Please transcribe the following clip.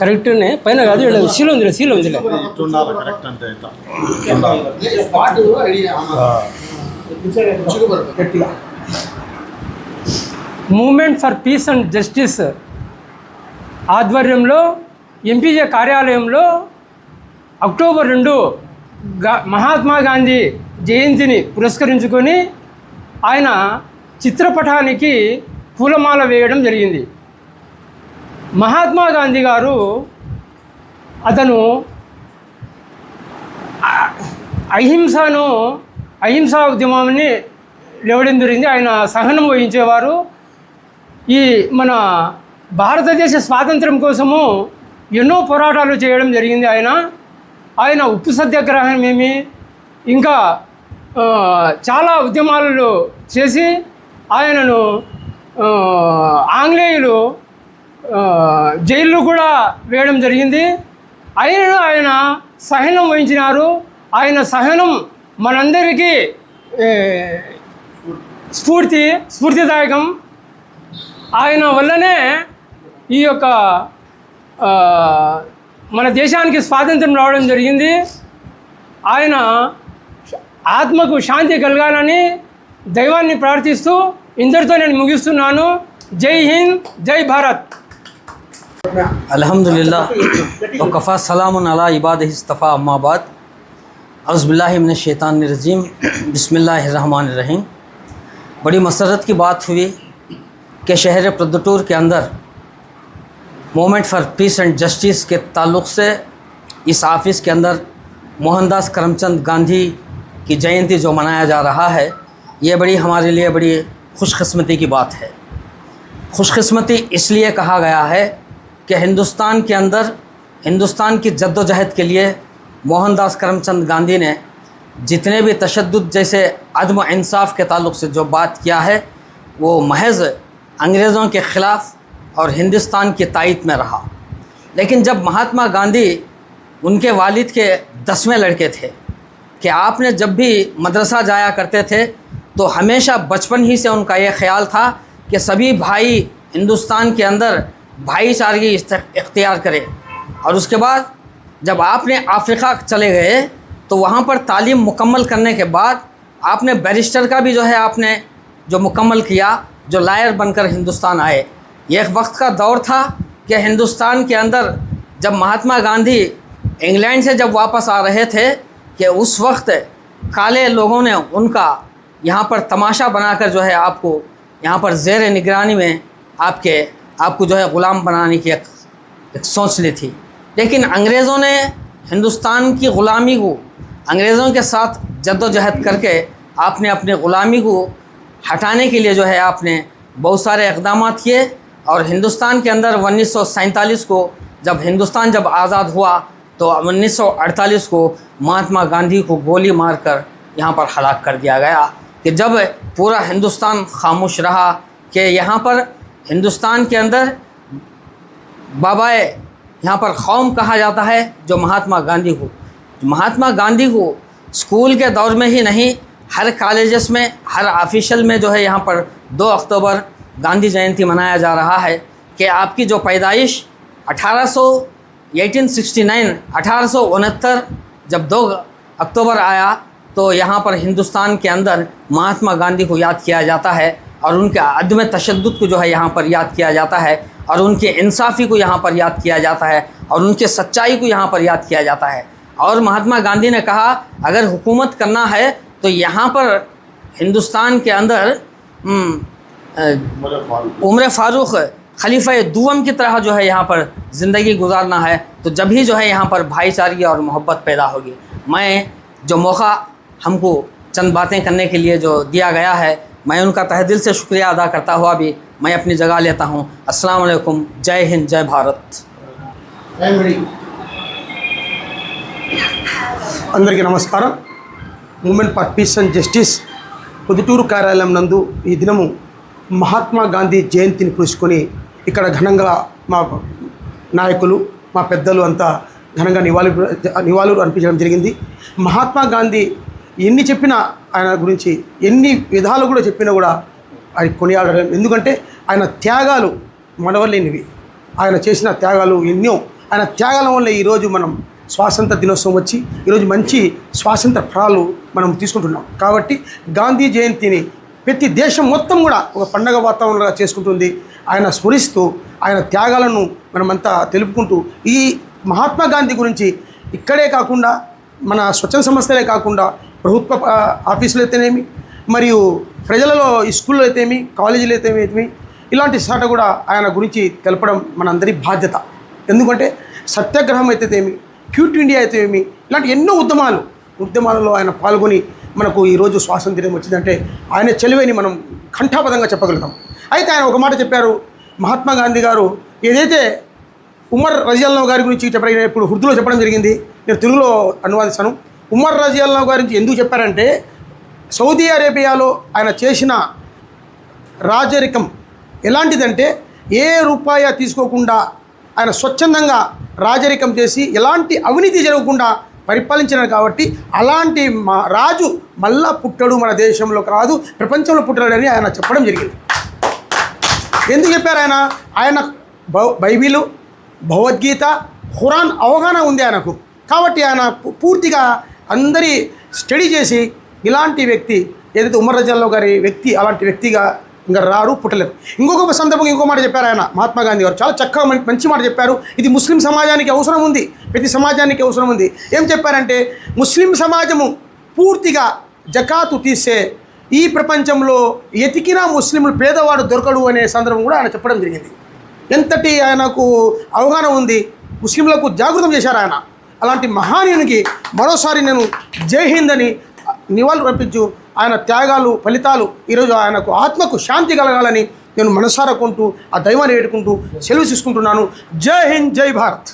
కరెక్ట్నే పైన కాదు కరెక్ట్ అంటే ఇట్లా. ఉండాలి. ఆ, movement for peace and justice. ఆధ్వర్యంలో ఎంపీజే కార్యాలయంలో అక్టోబర్ రెండు గా మహాత్మా గాంధీ జయంతిని పురస్కరించుకొని ఆయన చిత్రపటానికి పూలమాల వేయడం జరిగింది. మహాత్మా గాంధీ గారు అతను అహింసను అహింసా ఉద్యమాన్ని లేవడం జరిగింది. ఆయన సహనం వహించేవారు. ఈ మన భారతదేశ స్వాతంత్రం కోసము ఎన్నో పోరాటాలు చేయడం జరిగింది ఆయన. ఆయన ఉప్పు సత్యాగ్రహం ఏమి ఇంకా చాలా ఉద్యమాలు చేసి ఆయనను ఆంగ్లేయులు ఆ, జైల్లో కూడా వేయడం జరిగింది. అయినను ఆయన సహనం వహించినారు. ఆయన సహనం మనందరికీ స్ఫూర్తి స్ఫూర్తిదాయకం. ఆయన వల్లనే ఈ యొక్క మన దేశానికి స్వాతంత్రం రావడం జరిగింది. ఆయన ఆత్మకు శాంతి కలగాలని దైవాన్ని ప్రార్థిస్తూ ఇందరితో నేను ముగిస్తున్నాను జై హింద్ జై భారత్ अल्हम्दुलिल्लाह वकफ़ा सलाम अला इबाद इस्तफ़ा अम्माबाद अज़बिल्लाशैतानरजीम बसमीम बड़ी मसरत की बात हुई कि शहर प्रदटूर के अंदर movement for peace and justice के ताल्लुक़ से इस ऑफ़िस के अंदर मोहनदास करमचंद गांधी की जयंती जो मनाया जा रहा है ये बड़ी हमारे लिए बड़ी खुशकस्मती की बात है। खुशकस्मती इसलिए कहा गया है कि हिंदुस्तान के अंदर, हिंदुस्तान की जद्दोजहद के लिए मोहनदास करमचंद गांधी ने जितने भी तशद्दुद जैसे अदम इंसाफ के ताल्लुक से जो बात किया है, वो महज अंग्रेज़ों के ख़िलाफ़ और हिंदुस्तान की तायद में रहा। लेकिन जब महात्मा गांधी उनके वालिद के दसवें लड़के थे, कि आपने जब भी मदरसा जाया करते थे तो हमेशा बचपन ही से उनका यह ख्याल था कि सभी भाई हिंदुस्तान के अंदर भाईचारगी इख्त- इख्तियार करें। और उसके बाद जब आपने अफ्रीका चले गए तो वहाँ पर तालीम मुकम्मल करने के बाद आपने बैरिस्टर का भी जो है आपने जो मुकम्मल किया, जो लायर बनकर हिंदुस्तान आए। ये एक वक्त का दौर था कि हिंदुस्तान के अंदर जब महात्मा गांधी इंग्लैंड से जब वापस आ रहे थे, कि उस वक्त काले लोगों ने उनका यहाँ पर तमाशा बनाकर जो है आपको यहाँ पर जेर निगरानी में आपके आपको जो है ग़ुलाम बनाने की एक, एक सोच ली थी। लेकिन अंग्रेज़ों ने हिंदुस्तान की ग़ुलामी को अंग्रेज़ों के साथ जद्दोजहद करके आपने अपने ग़ुलामी को हटाने के लिए जो है आपने बहुत सारे इकदाम किए और हिंदुस्तान के अंदर उन्नीस सौ सैंतालीस को जब हिंदुस्तान जब आज़ाद हुआ तो 1948 को महात्मा गांधी को गोली मारकर यहाँ पर हलाक कर दिया गया। कि जब पूरा हिंदुस्तान खामोश रहा कि यहाँ पर हिंदुस्तान के अंदर बाबाए यहाँ पर कौम कहा जाता है, जो महात्मा गांधी को महात्मा गांधी को स्कूल के दौर में ही नहीं, हर कॉलेजेस में, हर ऑफिशियल में जो है यहाँ पर दो अक्टूबर गांधी जयंती मनाया जा रहा है कि आपकी जो पैदाइश 1800 1869 1869 जब दो अक्टूबर आया तो यहाँ पर हिंदुस्तान के अंदर महात्मा गांधी को याद किया जाता है और उनके अदम तशद को जो है यहाँ पर याद किया जाता है और उनके इंसाफ़ी को यहाँ पर याद किया जाता है और उनके सच्चाई को यहाँ पर याद किया जाता है। और महात्मा गांधी ने कहा अगर हुकूमत करना है तो यहाँ पर हिंदुस्तान के अंदर हम्म, उम्र फारूक खलीफा दुवम की तरह जो है यहाँ पर ज़िंदगी गुजारना है तो जब ही जो है यहाँ पर भाईचारगी और मोहब्बत पैदा होगी। मैं जो मौका हमको चंद बातें करने के लिए जो दिया गया है मैं उनका तहे दिल से शुक्रिया अदा करता हुआ भी मैं अपनी जगह लेता हूँ अस्सलाम वालेकुम जय हिंद जय भारत అందరికీ నమస్కారం movement for peace and justice Proddatur కార్యాలయం నందు ఈ దినము మహాత్మా గాంధీ జయంతిని పురుచుకొని ఇక్కడ ఘనంగా మా నాయకులు మా పెద్దలు అంతా ఘనంగా నివాళి నివాళులు అర్పించడం జరిగింది మహాత్మా గాంధీ ఎన్ని చెప్పినా ఆయన గురించి ఎన్ని విధాలు కూడా చెప్పినా కూడా ఆయన కొనియాడడం. ఎందుకంటే ఆయన త్యాగాలు మనవలేనివి. ఆయన చేసిన త్యాగాలు ఎన్నో. ఆయన త్యాగాల వల్ల ఈరోజు మనం స్వాతంత్ర దినోత్సవం వచ్చి ఈరోజు మంచి స్వాతంత్ర ఫలాలు మనం తీసుకుంటున్నాం. కాబట్టి గాంధీ జయంతిని ప్రతి దేశం మొత్తం కూడా ఒక పండగ వాతావరణంగా చేసుకుంటుంది. ఆయన స్మరిస్తూ ఆయన త్యాగాలను మనమంతా తెలుపుకుంటూ ఈ మహాత్మా గాంధీ గురించి ఇక్కడే కాకుండా మన స్వచ్ఛంద సంస్థలే కాకుండా ప్రభుత్వ ఆఫీసులు అయితేనేమి మరియు ప్రజలలో ఈ స్కూల్లో అయితేమి కాలేజీలు అయితేమి ఇలాంటి చాట కూడా ఆయన గురించి తెలపడం మనందరి బాధ్యత. ఎందుకంటే సత్యాగ్రహం అయితేనేమి క్యూట్ ఇండియా అయితేమి ఇలాంటి ఎన్నో ఉద్యమాలు ఉద్యమాలలో ఆయన పాల్గొని మనకు ఈరోజు స్వాతంత్ర్యం వచ్చిందంటే ఆయన చెలివని మనం కంఠాపదంగా చెప్పగలుగుతాం. అయితే ఆయన ఒక మాట చెప్పారు మహాత్మా గాంధీ గారు ఏదైతే ఉమర్ రజియల్లాహ్ గారి గురించి చెప్పడం ఇప్పుడు ఉర్దూలో చెప్పడం జరిగింది నేను తెలుగులో అనువాదిస్తాను. ఉమర్ రజియల్లా గురించి ఎందుకు చెప్పారంటే సౌదీ అరేబియాలో ఆయన చేసిన రాజరికం ఎలాంటిదంటే ఏ రూపాయ తీసుకోకుండా ఆయన స్వచ్ఛందంగా రాజరికం చేసి ఎలాంటి అవినీతి జరగకుండా పరిపాలించినారు కాబట్టి అలాంటి మా రాజు మళ్ళా పుట్టడు మన దేశంలో కాదు ప్రపంచంలో పుట్టడని ఆయన చెప్పడం జరిగింది. ఎందుకు చెప్పారు ఆయన? ఆయన బౌ- బైబిలు భగవద్గీత ఖురాన్ అవగాహన ఉంది ఆయనకు. కాబట్టి ఆయన పూర్తిగా అందరి స్టడీ చేసి ఇలాంటి వ్యక్తి ఏదైతే ఉమర్ రజాల్లో గారి వ్యక్తి అలాంటి వ్యక్తిగా ఇంకా రారు పుట్టలేరు ఇంకొక సందర్భంగా ఇంకో మాట చెప్పారు ఆయన మహాత్మా గాంధీ గారు. చాలా చక్కగా మంచి మాట చెప్పారు. ఇది ముస్లిం సమాజానికి అవసరం ఉంది. ప్రతి సమాజానికి అవసరం ఉంది. ఏం చెప్పారంటే ముస్లిం సమాజము పూర్తిగా జకాతు తీసే ఈ ప్రపంచంలో ఎతికినా ముస్లింలు పేదవాడు దొరకడు అనే సందర్భం కూడా ఆయన చెప్పడం జరిగింది. ఎంతటి ఆయనకు అవగాహన ఉంది ముస్లింలకు జాగృతం చేశారు ఆయన. అలాంటి మహానీయునికి మరోసారి నేను జై హింద్ అని నివాళులు అర్పించు. ఆయన త్యాగాలు ఫలితాలు ఈరోజు ఆయనకు ఆత్మకు శాంతి కలగాలని నేను మనసారకుంటూ ఆ దైవాన్ని వేడుకుంటూ సెలవు తీసుకుంటున్నాను. జై హింద్ జై భారత్.